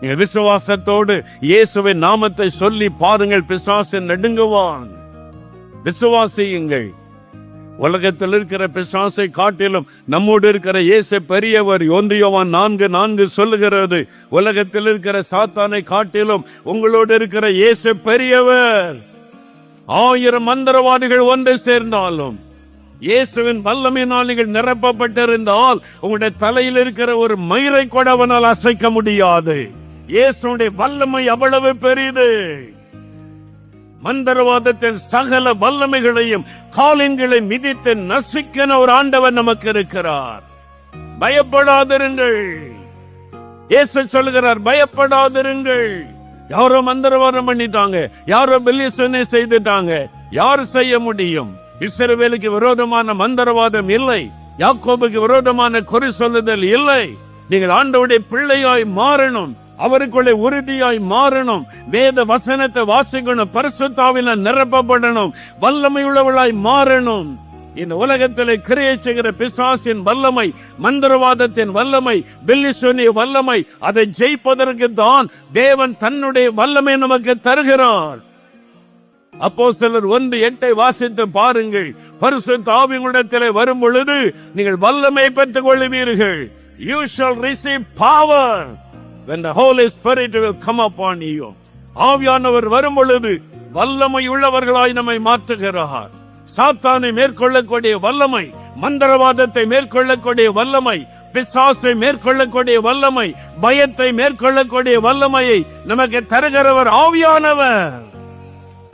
நீங்க விசுவாசத்தோடு இயேசுவின் நாமத்தை சொல்லி பாருங்கள் பிசாசு நடுங்குவான். விசுவாசியுங்கள். உலகத்தில் இருக்கிற பிசாசை காட்டிலும் நம்மோடு இருக்கிற இயேசு பெரியவர் ஒன்றியவான் நான்கு நான்கு சொல்லுகிறது உலகத்தில் இருக்கிற சாத்தானை காட்டிலும் உங்களோடு இருக்கிற இயேசு பெரியவர். ஆயிரம் மந்திரவாதிகள் ஒன்று சேர்ந்தாலும் இயேசுவின் வல்லமையினால் நீங்கள் நிரப்பப்பட்டிருந்தால் உங்களுடைய தலையில் இருக்கிற ஒரு மயிரை கூட அவனால் அசைக்க முடியாது. இயேசுடைய வல்லமை அவ்வளவு பெரியது. மந்திரவாதத்தின் சகல வல்லமைகளையும் காலங்களை மிதித்து நசுக்கின ஒரு ஆண்டவர் நமக்கு இருக்கிறார். பயப்படாதிருங்கள். இயேசு சொல்லுகிறார் பயப்படாதிருங்கள். யாரோ மந்திரவாதம் பண்ணிட்டாங்க யாரோ பெல்லிசனை செய்துட்டாங்க யார் செய்ய முடியும்? இஸ்ரவேலுக்கு விரோதமான மந்திரவாதம் இல்லை யாக்கோபுக்கு விரோதமான குறி சொல்லுதல் இல்லை. நீங்கள் ஆண்டவுடைய பிள்ளையாய் மாறணும். அவருக்குள்ளே உறுதியாய் மாறணும். வேத வசனத்தை வாசிக்கணும். பரிசுத்தாவில நிரப்பப்படணும். வல்லமை உள்ளவளாய் மாறணும். இந்த உலகத்தில் கிரியை செய்கிற பிசாசின் வல்லமை மந்திரவாதத்தின் வல்லமை பில்லிசோனிய வல்லமை அதை ஜெயிப்பதற்கு தான் தேவன் தன்னுடைய வல்லமை நமக்கு தருகிறார். அப்போ சிலர் ஒன்று எட்டை வாசித்து பாருங்கள். பரிசு ஆவியுடத்திலே வரும் பொழுது நீங்கள் வல்லமை பெற்றுக் கொள்ளுவீர்கள். You shall receive power when the holy spirit will come upon you ஆவியானவர் வரும் பொழுது வல்லமை உள்ளவர்களாய் நம்மை மாற்றுகிறார். சாத்தானை மேற்கொள்ளக்கூடிய வல்லமை மந்திரவாதத்தை மேற்கொள்ளக்கூடிய வல்லமை பிசாசை மேற்கொள்ளக்கூடிய வல்லமை பயத்தை மேற்கொள்ளக்கூடிய வல்லமையை நமக்கு தருகிறவர் ஆவியானவர்.